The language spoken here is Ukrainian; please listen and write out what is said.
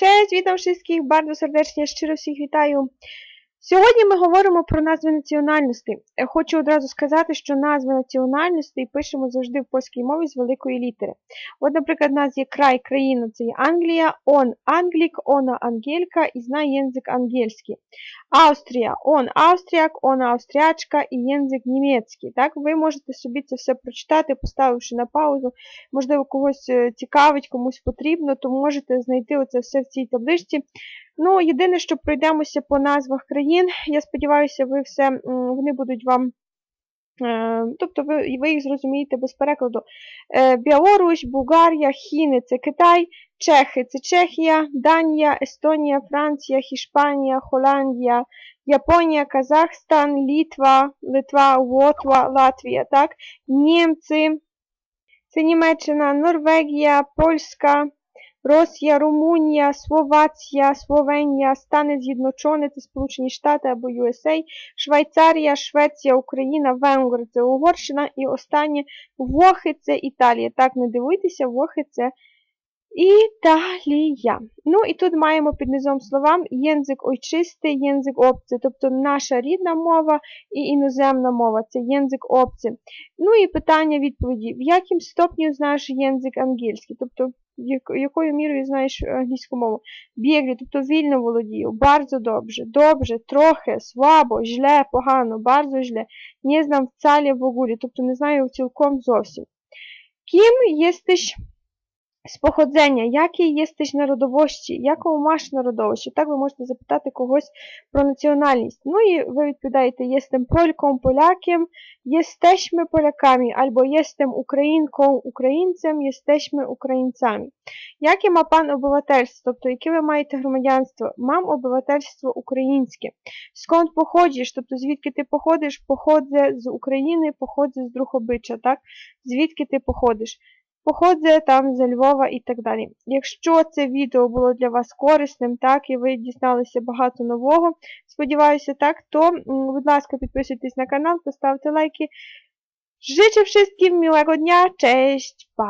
Cześć, witam wszystkich bardzo serdecznie, z wszystkich witają Сьогодні ми говоримо про назви національностей. Е, Хочу одразу сказати, що назви національностей пишемо завжди в польській мові з великої літери. От, наприклад, у нас є край, країна, це є Англія, он англік, она ангелька і знає язик ангельський. Австрія, он австріяк, она австріячка і язик німецький. Так, ви можете собі це все прочитати, поставивши на паузу. Можливо, когось е, цікавить, комусь потрібно, то можете знайти оце все в цій табличці. Ну, єдине, що пройдемося по назвах країн. Я сподіваюся, ви все, вони будуть вам. е, Тобто ви, ви їх зрозумієте без перекладу. Е, Білорусь, Булгарія, Хіни це Китай, Чехи це Чехія, Данія, Естонія, Франція, Іспанія, Холандія, Японія, Казахстан, Літва, Литва, Лотва, Латвія, так? Німці, це Німеччина, Норвегія, Польська, Росія, Румунія, Словація, Словенія, Стани З'єдночені, це Сполучені Штати або USA, Швейцарія, Швеція, Україна, Венгри це Угорщина і останнє Вохи це Італія. Так, не дивуйтеся, Вохи це Італія. Ну і тут маємо під низом словам єнзик ойчистий, єнзик опци, тобто наша рідна мова і іноземна мова, це єнзик опци. Ну і питання відповіді. В яким стопні знаєш єнзик ангельський? Тобто якою мірою знаєш англійську мову? Біглі, тобто вільно володію, bardzo dobrze, добре, трохи, слабо, жле, погано, bardzo źle, не знам вцалі в ogóle, тобто не знаю цілком зовсім. Ким єстиш з походження, який єстиш народовощі, яку маєш народовощі? Так ви можете запитати когось про національність. Ну і ви відповідаєте, єстем польком, поляком, єстешми поляками, або єстем українком, українцем, єстешми українцями. Яке ма пан обивательство, тобто яке ви маєте громадянство? Мам обивательство українське. Сконт походиш, тобто звідки ти походиш? Походзе з України, походзе з Друхобича, так? Звідки ти походиш? Походзе там з Львова і так далі. Якщо це відео було для вас корисним, так, і ви дізналися багато нового, сподіваюся, так, то, будь ласка, підписуйтесь на канал, поставте лайки. Życzę wszystkim miłego dnia, cześć, pa!